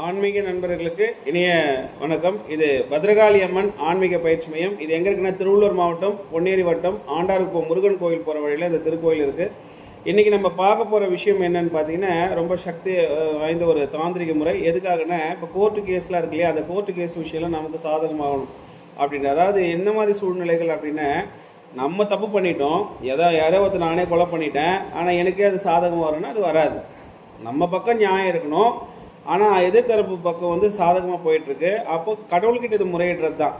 ஆன்மீக நண்பர்களுக்கு இனிய வணக்கம். இது பத்ரகாளி அம்மன் ஆன்மீக பயிற்சி மையம். இது எங்கே இருக்குன்னா திருவள்ளூர் மாவட்டம் பொன்னேரி வட்டம் ஆண்டார்குப்பம் முருகன் கோயில் போகிற வழியில் இந்த திருக்கோயில் இருக்குது இன்றைக்கி நம்ம பார்க்க போகிற விஷயம் என்னன்னு பார்த்தீங்கன்னா ரொம்ப சக்தி வாய்ந்த ஒரு தாந்திரிக முறை. எதுக்காகன்னா இப்போ கோர்ட்டு கேஸ்லாம் இருக்கு இல்லையா? அந்த கோர்ட்டு கேஸ் விஷயம்லாம் நமக்கு சாதகமாகணும் அப்படின்னு. அதாவது எந்த மாதிரி சூழ்நிலைகள் அப்படின்னா நம்ம தப்பு பண்ணிட்டோம். எதோ யாரோ ஒருத்தர் நானே கொலை பண்ணிட்டேன். ஆனால் எனக்கே அது சாதகம் வரும்னா அது வராது. நம்ம பக்கம் நியாயம் இருக்கணும். ஆனால் எதிர்த்தரப்பு பக்கம் வந்து சாதகமாக போயிட்டுருக்கு. அப்போ கடவுள்கிட்ட இது முறையிடுறது தான்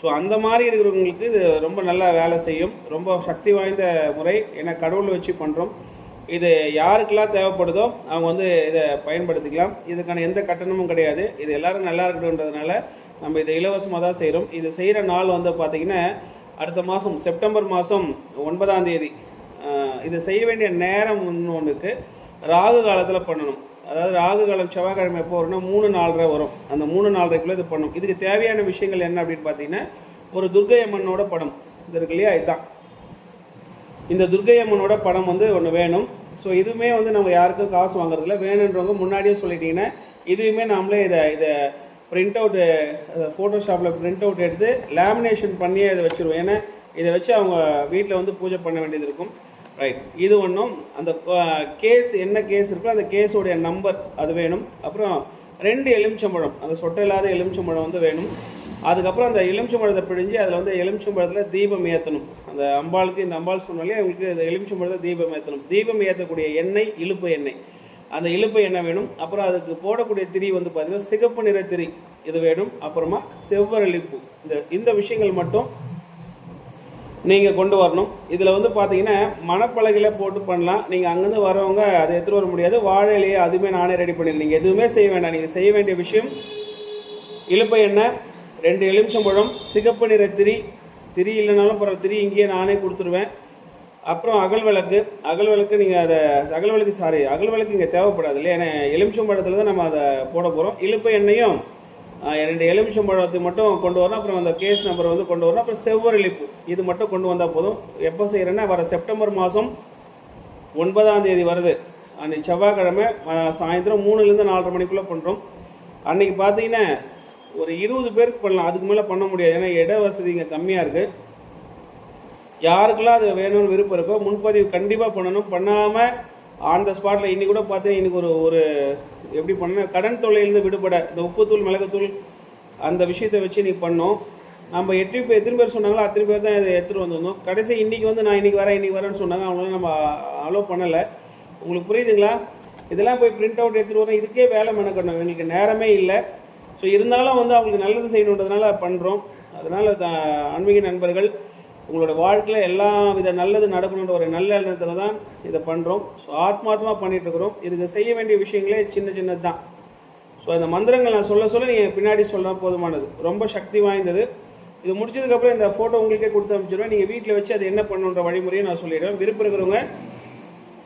ஸோ அந்த மாதிரி இருக்கிறவங்களுக்கு இது ரொம்ப நல்லா வேலை செய்யும். ரொம்ப சக்தி வாய்ந்த முறை. ஏன்னா கடவுளை வச்சு பண்ணுறோம் இது யாருக்கெல்லாம் தேவைப்படுதோ அவங்க வந்து இதை பயன்படுத்திக்கலாம். இதுக்கான எந்த கட்டணமும் கிடையாது. இது எல்லோரும் நல்லா இருக்கணுன்றதுனால நம்ம இதை இலவசமாக தான் செய்கிறோம் இது செய்கிற நாள் வந்து பார்த்திங்கன்னா அடுத்த மாதம் செப்டம்பர் மாதம் ஒன்பதாம் தேதி. இது செய்ய வேண்டிய நேரம் ஒன்று இருக்குது ராகு காலத்தில் பண்ணணும். அதாவது ராகு காலம் செவ்வாய்க்கிழமை எப்போ வரும்னா மூணு நாலரை வரும். அந்த மூணு நாலரைக்குள்ளே இது பண்ணணும் இதுக்கு தேவையான விஷயங்கள் என்ன அப்படின்னு பார்த்தீங்கன்னா ஒரு துர்க்கை அம்மனோட படம். இது இருக்கு இல்லையா? இதுதான். இந்த துர்க்கை அம்மனோட படம் வந்து ஒன்று வேணும். ஸோ இதுவுமே வந்து நம்ம யாருக்கும் காசு வாங்குறதில்ல. வேணுன்றவங்க முன்னாடியே சொல்லிட்டீங்கன்னா இதுவுமே நாமளே இதை இதை பிரிண்ட் அவுட்டு ஃபோட்டோஷாப்பில் பிரிண்ட் அவுட் எடுத்து லேமினேஷன் பண்ணியே இதை வச்சுருவோம். ஏன்னா இதை வச்சு அவங்க வீட்டில் வந்து பூஜை பண்ண வேண்டியது இருக்கும். ரைட் இது ஒன்றும் அந்த கேஸ் என்ன கேஸ் இருக்கோ அந்த கேஸோடைய நம்பர் அது வேணும். அப்புறம் ரெண்டு எலுமிச்சம்பழம். அந்த சொட்டை இல்லாத எலுமிச்சம்பழம் வந்து வேணும். அதுக்கப்புறம் அந்த எலுமிச்சம்பழத்தை பிழிஞ்சு அதில் வந்து எலுமிச்சம்பழத்தில் தீபம் ஏற்றணும் அந்த அம்பாளுக்கு இந்த அம்பாள் சொன்னாலே அவங்களுக்கு இந்த எலுமிச்சம்பழத்தை தீபம் ஏற்றணும் தீபம் ஏற்றக்கூடிய எண்ணெய் இழுப்பு எண்ணெய். அந்த இழுப்பு எண்ணெய் வேணும். அப்புறம் அதுக்கு போடக்கூடிய திரி வந்து பார்த்தீங்கன்னா சிகப்பு நிற திரி. இது வேணும். அப்புறமா செவ்வரளிப்பு. இந்த இந்த விஷயங்கள் மட்டும் நீங்கள் கொண்டு வரணும். இதில் வந்து பார்த்தீங்கன்னா மணப்பலகையில் போட்டு பண்ணலாம். நீங்கள் அங்கேருந்து வரவங்க அதை எடுத்துகிட்டு வர முடியாது. வாழை அதுவுமே நானே ரெடி பண்ணிடுறீங்க நீங்கள் எதுவுமே செய்ய வேண்டாம். நீங்கள் செய்ய வேண்டிய விஷயம் இழுப்பை எண்ணெய் ரெண்டு எலுமிச்சம்பழம் சிகப்பு நிற திரி. திரி இல்லைனாலும் பரவாயில்ல. திரி இங்கேயே நானே கொடுத்துருவேன். அப்புறம் அகல் விளக்கு. அகல் விளக்கு நீங்கள் அதை அகல் விளக்கு சாரி அகல் விளக்கு இங்கே தேவைப்படாது இல்லையா? ஏன்னா எலுமிச்சம்பழத்தில் தான் நம்ம அதை போட போகிறோம் இழுப்பை எண்ணெயும் ரெண்டு எலுமிச்சம் பழத்தை மட்டும் கொண்டு வரணும். அப்புறம் அந்த கேஸ் நம்பர் வந்து கொண்டு வரணும். அப்புறம் செவ்வரளிப்பு. இது மட்டும் கொண்டு வந்தால் போதும். எப்போ செய்கிறேன்னா வர செப்டம்பர் மாதம் ஒன்பதாம் தேதி வருது. அன்றைக்கி செவ்வாய்க்கிழமை சாயந்தரம் மூணுலேருந்து நாலரை மணிக்குள்ளே பண்ணுறோம் அன்றைக்கி பார்த்தீங்கன்னா ஒரு இருபது பேருக்கு பண்ணலாம். அதுக்கு மேலே பண்ண முடியாது. ஏன்னா இட வசதி இங்கே கம்மியாக இருக்குது யாருக்கெல்லாம் அது வேணும்னு விருப்பம் இருக்கோ முன்பதிவு கண்டிப்பாக பண்ணணும். பண்ணாமல் ஆன் த ஸ்பாட்டில் இன்றைக்கூட கூட பார்த்தீங்கன்னா இன்னைக்கு ஒரு ஒரு எப்படி பண்ண கடன் தொல்லையிலேருந்து விடுபட இந்த உப்புத்தூள் மிளகுத்தூள் அந்த விஷயத்தை வச்சு நீ பண்ணோம் நம்ம எட்டு பேர் எத்தனை பேர் சொன்னாங்களோ அத்தனை பேர் தான் இதை எடுத்துகிட்டு வந்திருந்தோம். கடைசி இன்றைக்கி வந்து நான் இன்னைக்கு வரேன் இன்றைக்கி வரேன்னு சொன்னாங்க. அவங்களால நம்ம அலோவ் பண்ணலை. உங்களுக்கு புரியுதுங்களா? இதெல்லாம் போய் பிரிண்ட் அவுட் எடுத்துகிட்டு வரேன். இதுக்கே வேலை மெனக்கணும் எங்களுக்கு நேரமே இல்லை. ஸோ இருந்தாலும் வந்து அவங்களுக்கு நல்லது செய்யணுன்றதுனால பண்ணுறோம் அதனால் ஆன்மீக நண்பர்கள் உங்களோட வாழ்க்கையில் எல்லா வித நல்லது நடக்கணுன்ற ஒரு நல்ல எண்ணத்தில் தான் இதை பண்ணுறோம் ஸோ ஆத்மார்த்தமாக பண்ணிட்டு இருக்கிறோம் இதுக்கு செய்ய வேண்டிய விஷயங்களே சின்ன சின்னது தான் ஸோ அந்த மந்திரங்கள் நான் சொல்ல சொல்ல நீங்கள் பின்னாடி சொல்ல போதுமானது. ரொம்ப சக்தி வாய்ந்தது. இது முடிச்சதுக்கப்புறம் இந்த ஃபோட்டோ உங்களுக்கே கொடுத்து அனுப்பிச்சிடுவேன். நீங்கள் வீட்டில் வச்சு அது என்ன பண்ணுன்ற வழிமுறையை நான் சொல்லிடுவேன். விருப்பம் இருக்கிறவங்க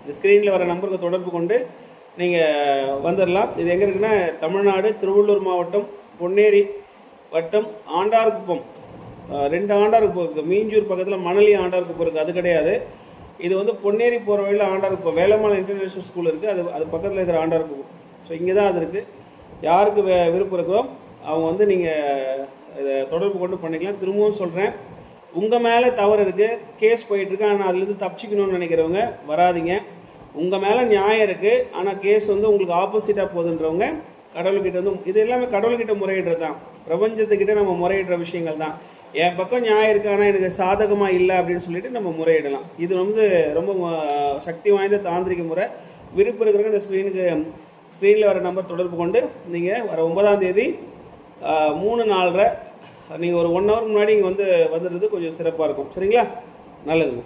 இந்த ஸ்க்ரீனில் வர நம்பருக்கு தொடர்பு கொண்டு நீங்கள் வந்துடலாம் இது எங்கே இருக்குன்னா தமிழ்நாடு திருவள்ளூர் மாவட்டம் பொன்னேரி வட்டம் ஆண்டார்குப்பம். ரெண்டு ஆண்டாருக்கு இருக்குது மீஞ்சூர் பக்கத்தில் மணலி ஆண்டாருக்கு இருக்குது அது கிடையாது. இது வந்து பொன்னேரி போகிற வழியில் ஆண்டார்குப்பம் வேலம்மாள் இன்டர்நேஷ்னல் ஸ்கூல் இருக்குது அது அது பக்கத்தில் இருக்கிற ஆண்டாருக்கு ஸோ இங்கே தான் அது இருக்குது யாருக்கு வே விருப்பம் இருக்கோ அவங்க வந்து நீங்கள் இதை தொடர்பு கொண்டு பண்ணிக்கலாம். திரும்பவும் சொல்கிறேன் உங்கள் மேலே தவறு இருக்குது கேஸ் போயிட்டுருக்கு ஆனால் அதுலேருந்து தப்பிச்சிக்கணும்னு நினைக்கிறவங்க வராதீங்க. உங்கள் மேலே நியாயம் இருக்குது ஆனால் கேஸ் வந்து உங்களுக்கு ஆப்போசிட்டாக போகுதுன்றவங்க கடவுள்கிட்ட வந்து இது எல்லாமே கடவுள்கிட்ட முறையிடுறது தான் பிரபஞ்சத்துக்கிட்ட நம்ம முறையிடுற விஷயங்கள் தான் என் பக்கம் நியாயம் ஆனால் எனக்கு சாதகமாக இல்லை அப்படின்னு சொல்லிட்டு நம்ம முறையிடலாம். இது வந்து ரொம்ப சக்தி வாய்ந்த தாந்திரிக முறை. விருப்பம் இருக்கிறவங்க இந்த ஸ்க்ரீனுக்கு ஸ்க்ரீனில் வர நம்பர் தொடர்பு கொண்டு நீங்கள் வர ஒன்பதாம் தேதி மூணு நாலரை நீங்கள் ஒரு ஒன் ஹவர் முன்னாடி இங்கே வந்து வந்துடுறது கொஞ்சம் சிறப்பாக இருக்கும். சரிங்களா? நல்லதுங்க.